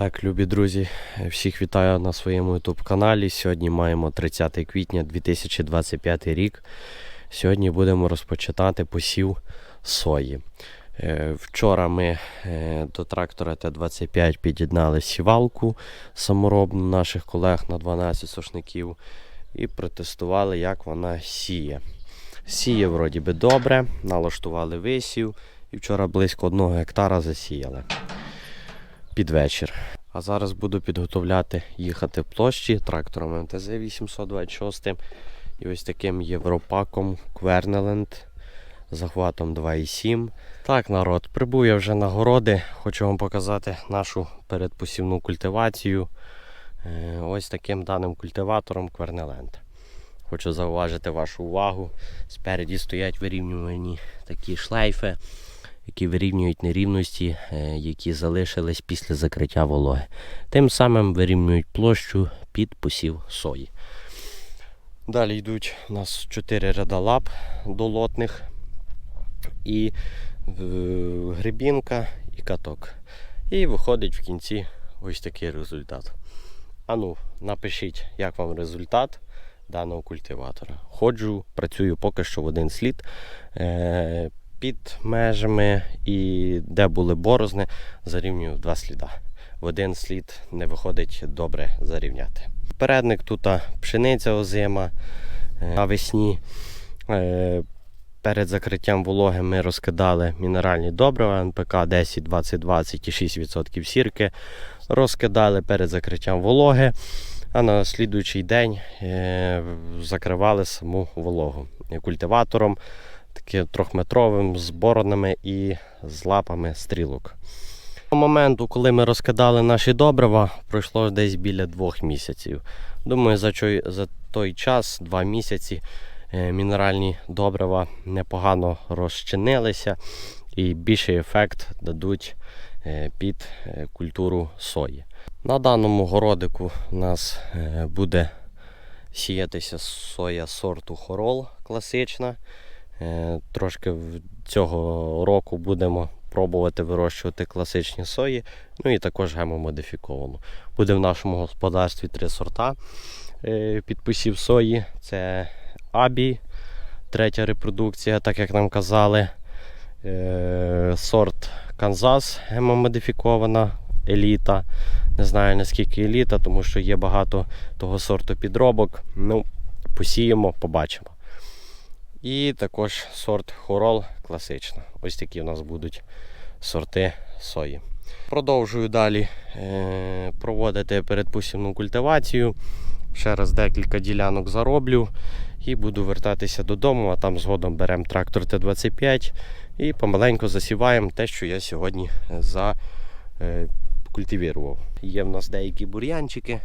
Так, любі друзі, всіх вітаю на своєму YouTube каналі. Сьогодні маємо 30 квітня 2025 рік. Сьогодні будемо розпочинати посів сої. Е, Вчора ми е, до трактора Т-25 під'єднали сівалку саморобну наших колег на 12 сошників і протестували, як вона сіє. Сіє вроді би добре, налаштували висів і вчора близько 1 гектара засіяли під вечір. А зараз буду підготовляти їхати площі трактором МТЗ 826 і ось таким європаком Квернеленд захватом 2,7. Так, народ, прибув я вже на городи. Хочу вам показати нашу передпосівну культивацію. Е, Ось таким даним культиватором Квернеленд. Хочу зауважити вашу увагу. Спереді стоять вирівнювані такі шлейфи які вирівнюють нерівності, е, які залишились після закриття вологи. Тим самим вирівнюють площу під посів сої. Далі йдуть у нас 4 ряда лап долотних і е, грибінка і каток. І виходить в кінці ось такий результат. Ану, напишіть, як вам результат даного культиватора. Ходжу, працюю поки що в один слід. Е, під межами і де були борозни, зарівнюю два сліда. В один слід не виходить добре зарівняти. Передник тут пшениця озима е, навесні. е, Перед закриттям вологи ми розкидали мінеральні добрива НПК 10, 20, 20 і 6% сірки. Розкидали перед закриттям вологи, а на слідуючий день е, закривали саму вологу культиватором таким трьохметровим з боронами і з лапами стрілок. До моменту, коли ми розкидали наші добрива, пройшло десь біля двох місяців. Думаю, за, чой, за той час, два місяці, е, мінеральні добрива непогано розчинилися і більший ефект дадуть е, під е, культуру сої. На даному городику у нас буде сіятися соя сорту хорол класична. Е, Трошки цього року будемо пробувати вирощувати класичні сої, ну і також гемомодифіковану. Буде в нашому господарстві три сорта е, підписів сої. Це Абі, третя репродукція, так як нам казали. Е, Сорт Канзас гемомодифікована еліта. Не знаю наскільки еліта, тому що є багато того сорту підробок. Ну, посіємо, побачимо. І також сорт Хорол класична. Ось такі у нас будуть сорти сої. Продовжую далі е, проводити передпосівну культивацію. Ще раз декілька ділянок зароблю і буду вертатися додому, а там згодом беремо трактор Т-25 і помаленьку засіваємо те, що я сьогодні закультивірував. Є в нас деякі бур'янчики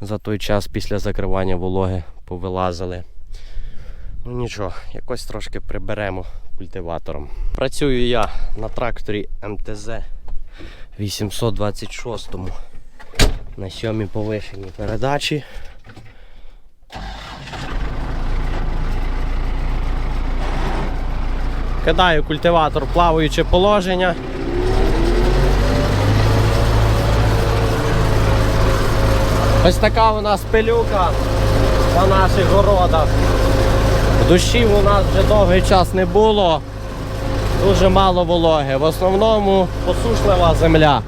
за той час після закривання вологи повилазили. Ну нічого, якось трошки приберемо культиватором. Працюю я на тракторі МТЗ 826 на сьомій повишеній передачі. Кидаю культиватор плаваюче положення. Ось така у нас пилюка на наших городах. Дощів у нас вже довгий час не було. Дуже мало вологи. В основному посушлива земля.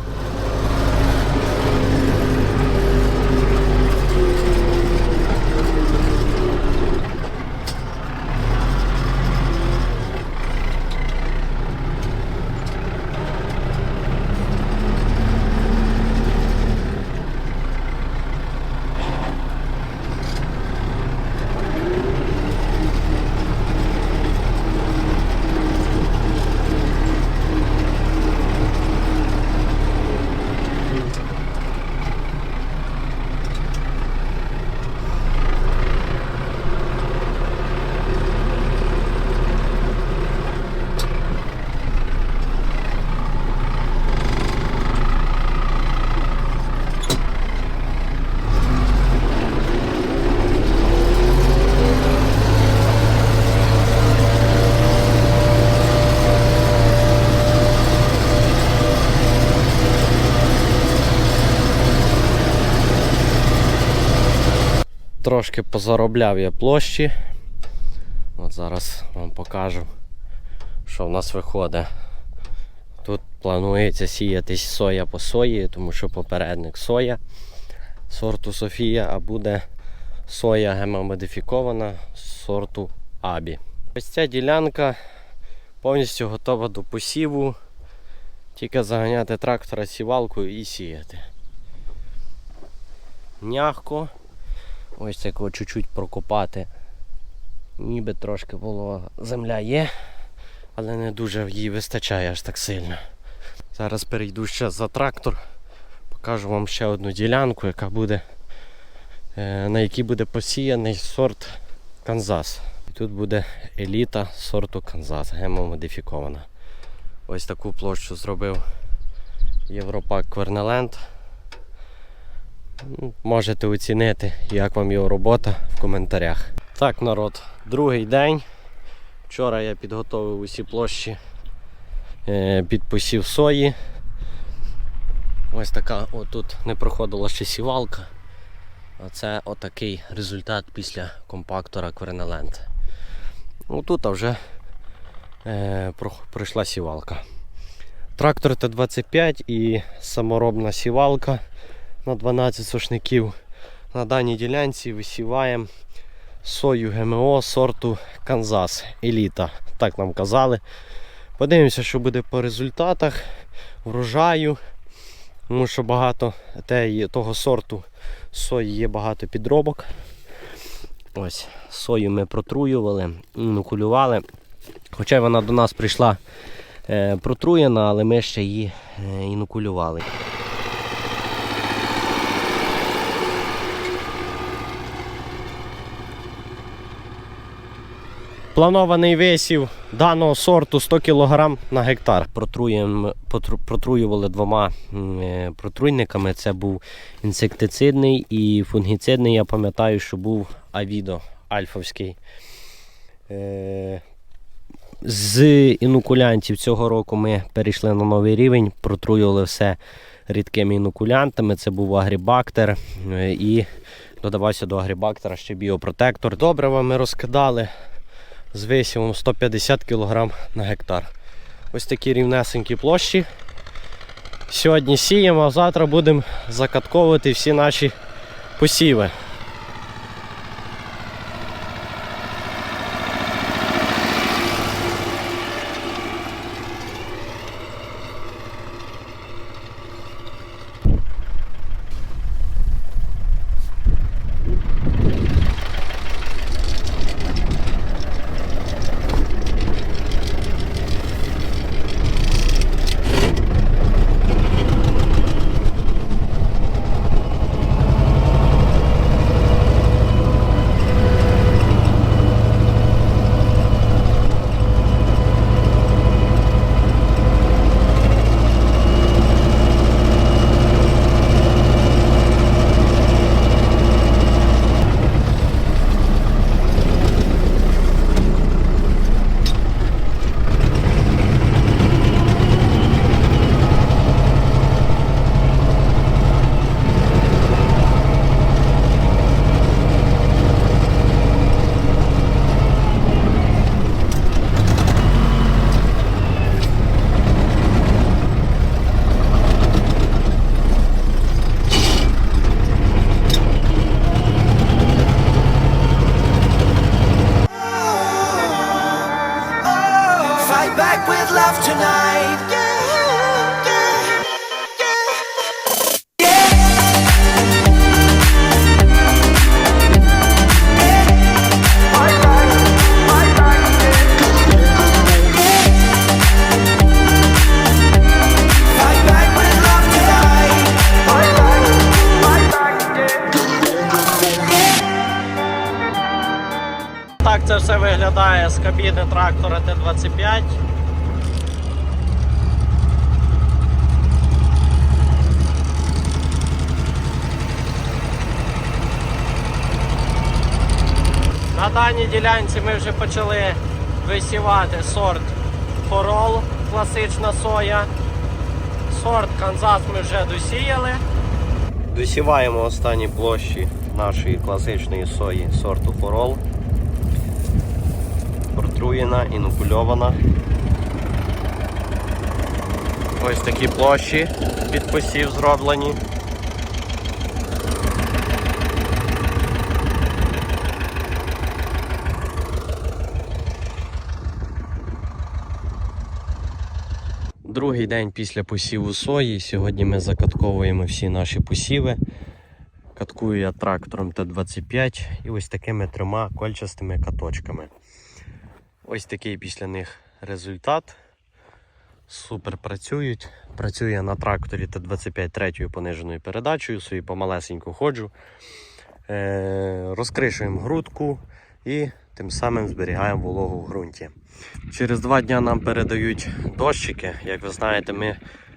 Трошки позаробляв я площі. От зараз вам покажу, що в нас виходить. Тут планується сіяти соя по сої, тому що попередник соя сорту Софія, а буде соя гемомодифікована сорту Абі. Ось ця ділянка повністю готова до посіву. Тільки заганяти трактора сівалкою і сіяти. Мягко. Ось такого чуть-чуть прокопати. Ніби трошки волога земля є, але не дуже їй вистачає аж так сильно. Зараз перейду ще за трактор, покажу вам ще одну ділянку, яка буде, е, на якій буде посіяний сорт Канзас. І тут буде еліта сорту Канзас, гемомодифікована. Ось таку площу зробив Європак Квернеленд. Ну, Можете оцінити, як вам його робота в коментарях. Так, народ, другий день. Вчора я підготовив усі площі е, під посів сої. Ось така отут не проходила ще сівалка. Оце отакий результат після компактора Квернеленд. Ну тут вже е, пройшла сівалка. Трактор Т-25 і саморобна сівалка на 12 сушників. На даній ділянці висіваємо сою ГМО сорту Канзас Еліта. Так нам казали. Подивимося, що буде по результатах врожаю. Тому що багато те- того сорту сої є багато підробок. Ось, сою ми протруювали, інокулювали. Хоча вона до нас прийшла е, протруєна, але ми ще її е, інокулювали. Планований висів даного сорту 100 кг на гектар. Протруєм, потру- протруювали двома е, протруйниками. Це був інсектицидний і фунгіцидний. Я пам'ятаю, що був Авідо Альфовський. Е, З інокулянтів цього року ми перейшли на новий рівень, протруювали все рідкими інокулянтами. Це був агрібактер е, і додавався до агрібактера ще біопротектор. Добрива ми розкидали з висівом 150 кг на гектар. Ось такі рівнесенькі площі. Сьогодні сіємо, а завтра будемо закатковувати всі наші посіви. З кабіни трактора Т-25. На даній ділянці ми вже почали висівати сорт Форол, класична соя. Сорт Канзас ми вже досіяли. Досіваємо останні площі нашої класичної сої сорту Форол. Протруєна, інокульована. Ось такі площі під посів зроблені. Другий день після посіву сої. Сьогодні ми закатковуємо всі наші посіви. Каткую я трактором Т-25 і ось такими трьома кольчастими каточками. Ось такий після них результат. Супер працюють. Працює на тракторі Т-25 третьою пониженою передачею, собі помалесеньку ходжу. Е, розкришуємо грудку і тим самим зберігаємо вологу в ґрунті. Через два дні нам передають дощики. Як ви знаєте, ми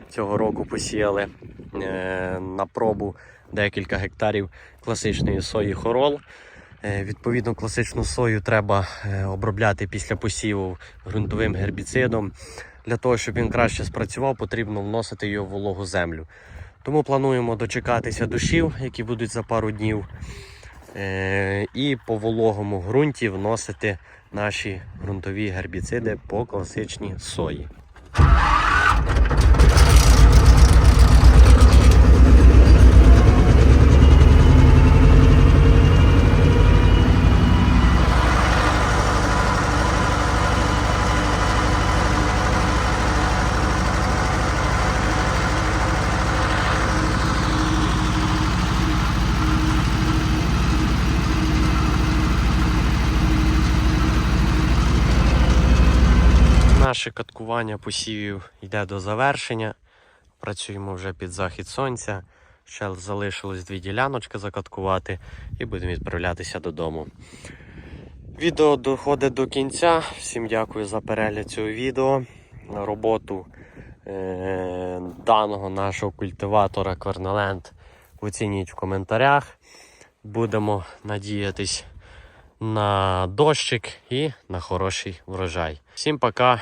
цього року посіяли е, на пробу декілька гектарів класичної сої хорол. Е, Відповідно, класичну сою треба е, обробляти після посіву ґрунтовим гербіцидом. Для того, щоб він краще спрацював, потрібно вносити його в вологу землю. Тому плануємо дочекатися дощів, які будуть за пару днів, е, і по вологому ґрунті вносити наші ґрунтові гербіциди по класичній сої. Наше каткування посівів йде до завершення. Працюємо вже під захід сонця. Ще залишилось дві діляночки закаткувати і будемо відправлятися додому. Відео доходить до кінця. Всім дякую за перегляд цього відео. Роботу е- даного нашого культиватора Корнеленд оцініть в коментарях. Будемо надіятись на дощик і на хороший врожай. Всім пока